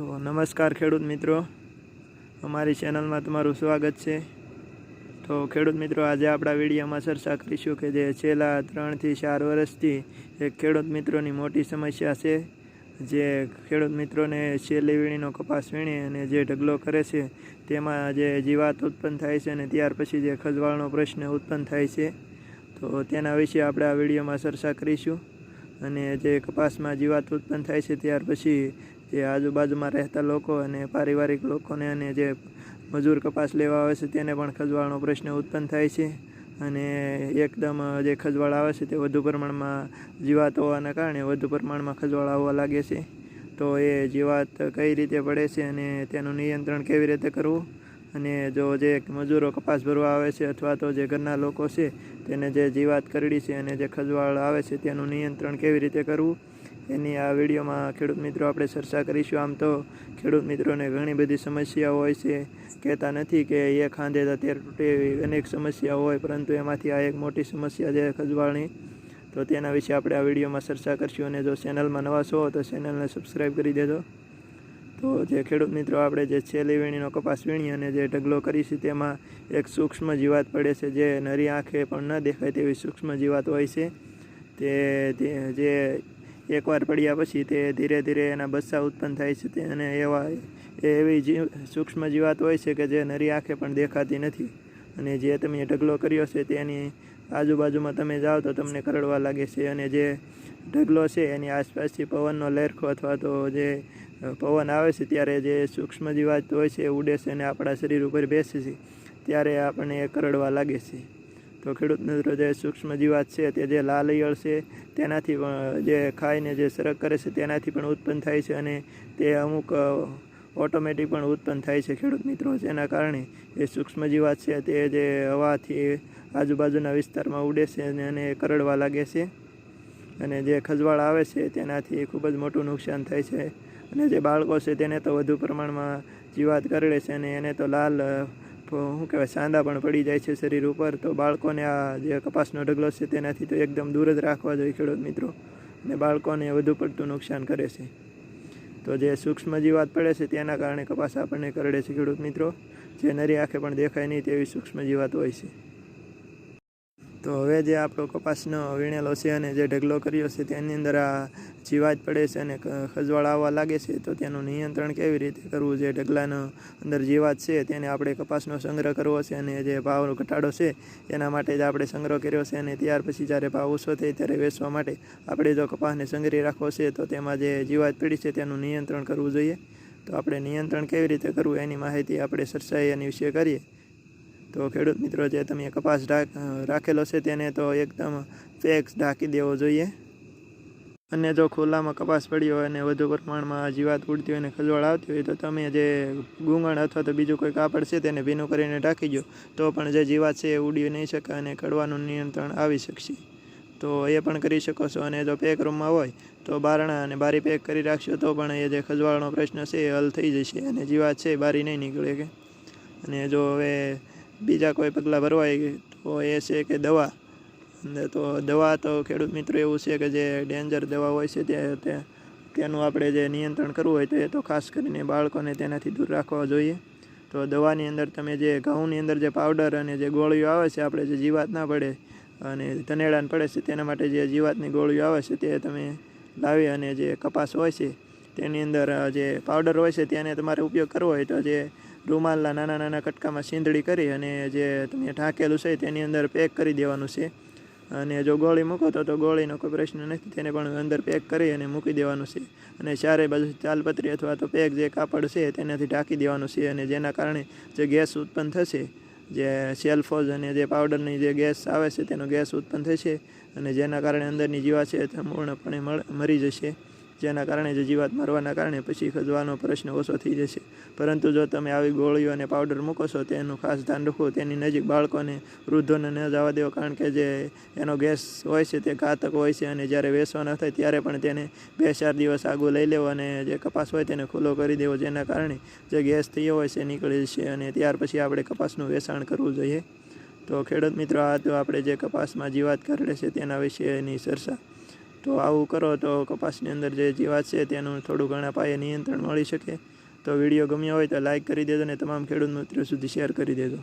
તો નમસ્કાર ખેડૂત મિત્રો. અમારી ચેનલમાં તમારું સ્વાગત છે. તો ખેડૂત મિત્રો, આજે આપણા વિડીયોમાં ચર્ચા કરીશું કે જે છેલ્લા ત્રણથી ચાર વર્ષથી એક ખેડૂત મિત્રોની મોટી સમસ્યા છે. જે ખેડૂત મિત્રોને છેલ્લી વીણીનો કપાસ વીણી અને જે ઢગલો કરે છે, તેમાં જે જીવાત ઉત્પન્ન થાય છે અને ત્યાર પછી જે ખજવાળનો પ્રશ્ન ઉત્પન્ન થાય છે. તો તેના વિશે આપણે આ વિડીયોમાં ચર્ચા કરીશું. અને જે કપાસમાં જીવાત ઉત્પન્ન થાય છે ત્યાર પછી જે આજુબાજુમાં રહેતા લોકો અને પારિવારિક લોકોને અને જે મજૂર કપાસ લેવા આવે છે તેને પણ ખજવાળનો પ્રશ્ન ઉત્પન્ન થાય છે. અને એકદમ જે ખજવાળ આવે છે તે વધુ પ્રમાણમાં જીવાત હોવાના કારણે વધુ પ્રમાણમાં ખજવાળ આવવા લાગે છે. તો એ જીવાત કઈ રીતે પડે છે અને તેનું નિયંત્રણ કેવી રીતે કરવું? અને જો જે મજૂરો કપાસ ભરવા આવે છે અથવા તો જે ઘરના લોકો છે તેને જે જીવાત કરડી છે અને જે ખજવાળ આવે છે તેનું નિયંત્રણ કેવી રીતે કરવું, એની આ વિડીયોમાં ખેડૂત મિત્રો આપણે ચર્ચા કરીશું. આમ તો ખેડૂત મિત્રોને ઘણી બધી સમસ્યાઓ હોય છે. કહેતા નથી કે એ ખાંધે અત્યારે તૂટે એવી અનેક સમસ્યાઓ હોય, પરંતુ એમાંથી આ એક મોટી સમસ્યા છે ખજવાળની. તો તેના વિશે આપણે આ વિડીયોમાં ચર્ચા કરીશું અને જો ચેનલમાં નવા છો તો ચેનલને સબસ્ક્રાઈબ કરી દેજો. તો જે ખેડૂત મિત્રો આપણે જે છેલ્લી વીણીનો કપાસ વીણી અને જે ઢગલો કરીશું તેમાં એક સૂક્ષ્મ જીવાત પડે છે જે નરી આંખે પણ ન દેખાય તેવી સૂક્ષ્મ જીવાત હોય છે. તે જે એકવાર પડ્યા પછી તે ધીરે ધીરે એના બચ્ચા ઉત્પન્ન થાય છે તે અને એવા એવી જીવ સૂક્ષ્મ જીવાત હોય છે કે જે નરી આંખે પણ દેખાતી નથી. અને જે તમે ઢગલો કર્યો છે તેની આજુબાજુમાં તમે જાઓ તો તમને કરડવા લાગે છે અને જે ઢગલો છે એની આસપાસથી પવનનો લેરખો અથવા તો જે પવન આવે છે ત્યારે જે સૂક્ષ્મ જીવાત હોય છે એ ઉડે છે અને આપણા શરીર ઉપર બેસે છે, ત્યારે આપણને એ કરડવા લાગે છે. તો ખેડૂત મિત્રો, જે સૂક્ષ્મ જીવાત છે તે જે લાલ ઈયળ છે, તેનાથી પણ, જે ખાઈને જે સરક કરે છે તેનાથી પણ ઉત્પન્ન થાય છે અને તે અમુક ઓટોમેટિક પણ ઉત્પન્ન થાય છે ખેડૂત મિત્રો. જેના કારણે એ સૂક્ષ્મ જીવાત છે તે જે હવાથી આજુબાજુના વિસ્તારમાં ઉડે છે અને કરડવા લાગે છે. અને જે ખજવાળ આવે છે તેનાથી ખૂબ જ મોટું નુકસાન થાય છે. અને જે બાળકો છે તેને તો વધુ પ્રમાણમાં જીવાત કરડે છે અને એને તો લાલ શું કહેવાય, સાંદા પણ પડી જાય છે શરીર ઉપર. તો બાળકોને આ જે કપાસનો ઢગલો છે તેનાથી તો એકદમ દૂર જ રાખવા જોઈએ ખેડૂત મિત્રો. અને બાળકોને વધુ પડતું નુકસાન કરે છે. તો જે સૂક્ષ્મ જીવાત પડે છે તેના કારણે કપાસ આપણને કરડે છે ખેડૂત મિત્રો. જે નરી આંખે પણ દેખાય નહીં તેવી સૂક્ષ્મ જીવાત હોય છે. તો હવે જે આપણો કપાસનો વીણેલો છે અને જે ઢગલો કર્યો છે, તેની અંદર આ જીવાત પડે છે અને ખજવાળ આવવા લાગે છે, તો તેનું નિયંત્રણ કેવી રીતે કરવું? જે ઢગલાનો અંદર જીવાત છે, તેને આપણે કપાસનો સંગ્રહ કરવો છે અને જે ભાવનો ઘટાડો છે, એના માટે જ આપણે સંગ્રહ કર્યો છે અને ત્યાર પછી જ્યારે ભાવ ઓછો થાય ત્યારે વેચવા માટે આપણે જો કપાસને સંગ્રહી રાખવો છે, તો તેમાં જે જીવાત પડી છે, તેનું નિયંત્રણ કરવું જોઈએ. તો આપણે નિયંત્રણ કેવી રીતે કરવું, એની માહિતી આપણે ચર્ચાએ એની વિશે કરીએ. તો ખેડૂત મિત્રો જે તમે કપાસ રાખેલો છે તેને તો એકદમ ફેક્સ ઢાંકી દેવો જોઈએ. અને જો ખુલ્લામાં કપાસ પડ્યો હોય અને વધુ પ્રમાણમાં જીવાત ઉડતી હોય અને ખજવાળ આવતી હોય તો તમે જે ગુંગણ અથવા તો બીજું કોઈ કાપડ છે તેને ભીનું કરીને ઢાંકી દો. તો પણ જે જીવાત છે એ ઉડી નહીં શકે અને કડવાનું નિયંત્રણ આવી શકશે. તો એ પણ કરી શકો છો. અને જો પેક રૂમમાં હોય તો બારણા અને બારી પેક કરી રાખશો તો પણ એ જે ખજવાળનો પ્રશ્ન છે એ હલ થઈ જશે અને જીવાત છે બારી નહીં નીકળે કે. અને જો હવે બીજા કોઈ પગલાં ભરવાય તો એ છે કે દવા. તો દવા તો ખેડૂત મિત્રો એવું છે કે જે ડેન્જર દવા હોય છે તે તેનું આપણે જે નિયંત્રણ કરવું હોય તો એ તો ખાસ કરીને બાળકોને તેનાથી દૂર રાખવા જોઈએ. તો દવાની અંદર તમે જે ઘઉંની અંદર જે પાવડર અને જે ગોળીઓ આવે છે આપણે જે જીવાત ના પડે અને ધનેડાને પડે છે તેના માટે જે જીવાતની ગોળીઓ આવે છે તે તમે લાવી અને જે કપાસ હોય છે તેની અંદર જે પાવડર હોય છે તેને તમારે ઉપયોગ કરવો હોય તો જે રૂમાલના નાના નાના કટકામાં સીંધડી કરી અને જે તમે ઢાંકેલું છે તેની અંદર પેક કરી દેવાનું છે. અને જો ગોળી મૂકો તો તો ગોળીનો કોઈ પ્રશ્ન નથી, તેને પણ અંદર પેક કરી અને મૂકી દેવાનું છે. અને ચારે બાજુ ચાલપત્રી અથવા તો પેક જે કાપડ છે તેનાથી ઢાંકી દેવાનું છે અને જેના કારણે જે ગેસ ઉત્પન્ન થશે, જે સેલ્ફોઝ અને જે પાવડરની જે ગેસ આવે છે તેનો ગેસ ઉત્પન્ન થશે અને જેના કારણે અંદરની જીવા છે તે પૂર્ણપણે મરી જશે. જેના કારણે જે જીવાત મરવાના કારણે પછી ખજવાનો પ્રશ્ન ઓછો થઈ જશે. પરંતુ જો તમે આવી ગોળીઓ અને પાવડર મૂકો છો, તેનું ખાસ ધ્યાન રાખવું તેની નજીક બાળકોને વૃદ્ધોને ન જવા દેવો, કારણ કે જે એનો ગેસ હોય છે તે ઘાતક હોય છે અને જ્યારે વેસવાના થાય ત્યારે પણ તેને બે ચાર દિવસ આગું લઈ લેવો અને જે કપાસ હોય તેને ખુલ્લો કરી દેવો, જેના કારણે જે ગેસ થયો હોય છે નીકળી જશે અને ત્યાર પછી આપણે કપાસનું વેચાણ કરવું જોઈએ. તો ખેડૂત મિત્રો, આ તો આપણે જે કપાસમાં જીવાત કરડે છે તેના વિશેની ચર્ચા. તો આવું કરો તો કપાસની અંદર જે જીવાત છે તેનું થોડું ઘણા પાયે નિયંત્રણ મળી શકે. તો વીડિયો ગમ્યો હોય તો લાઇક કરી દેજો અને તમામ ખેડૂત મિત્રો સુધી શેર કરી દેજો.